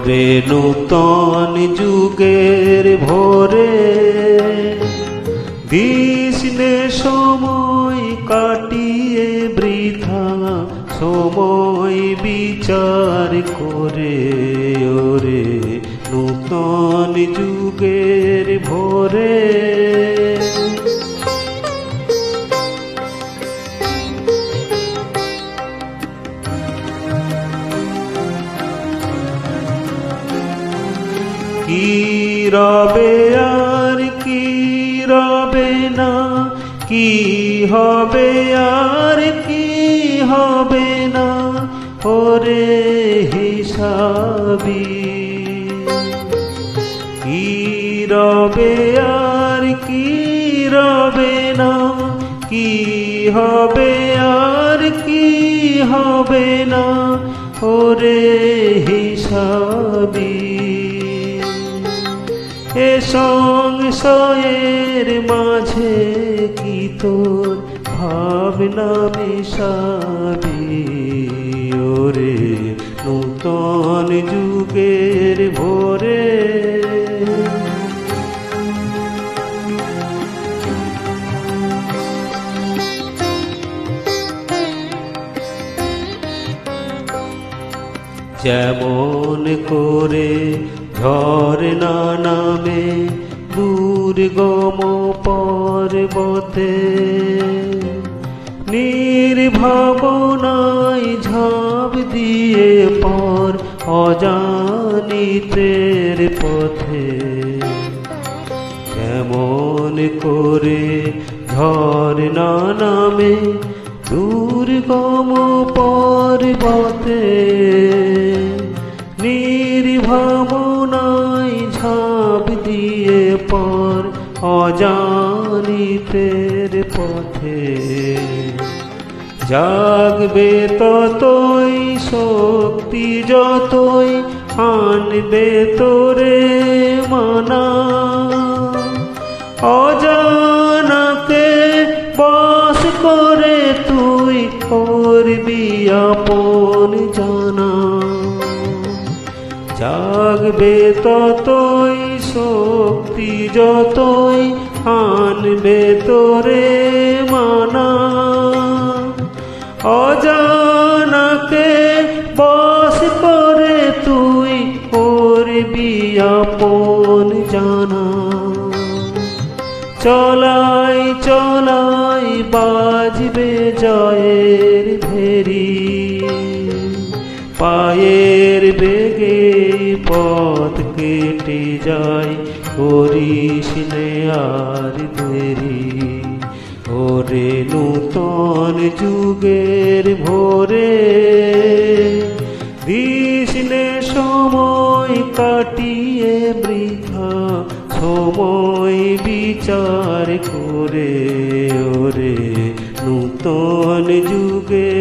ওরে নূতন যুগের ভোরে দিশনে সময় কাটিয়ে বৃথা সময় বিচার করে ওরে নূতন যুগের ভোরে কি রবে আর কি রবে না? কি হবে আর কি হবে না? ওরে হিসাবি। কি রবে আর কি রবে না? কি হবে আর কি হবে না? ওরে হিসাবি। সংশয়ের মাঝে কি তোর ভাবনা মিশাবি? ওরে নূতন যুগের যেমন করে ঝর্ণা নামে দুর্গম পর্বতে। নির্ভাবনায় ঝাঁপ দিয়ে পর অজানিতের পথে। কেমন করে ঝর্ণা নামে দুর্গম পর্বতে। পর অজানিতের পথে জাগবে ততই শক্তি যতই আনবে তোরে মানা। অজানাকে বাস করে তুই করবি আপন জানা। জাগবে ততই শক্তি যতই আনবে তোরে মানা। অজানাকে বস করে তুই করবি আপন জানা। চলাই চলাই বাজবে জয়ের ভেরি। পায়ের বেগে পথ কেটে যায়, করিস আর দেরি। ওরে নূতন যুগের ভোরে দিসনে সময় কাটিয়ে বৃথা, সময় বিচার করে। ওরে নূতন ভোরে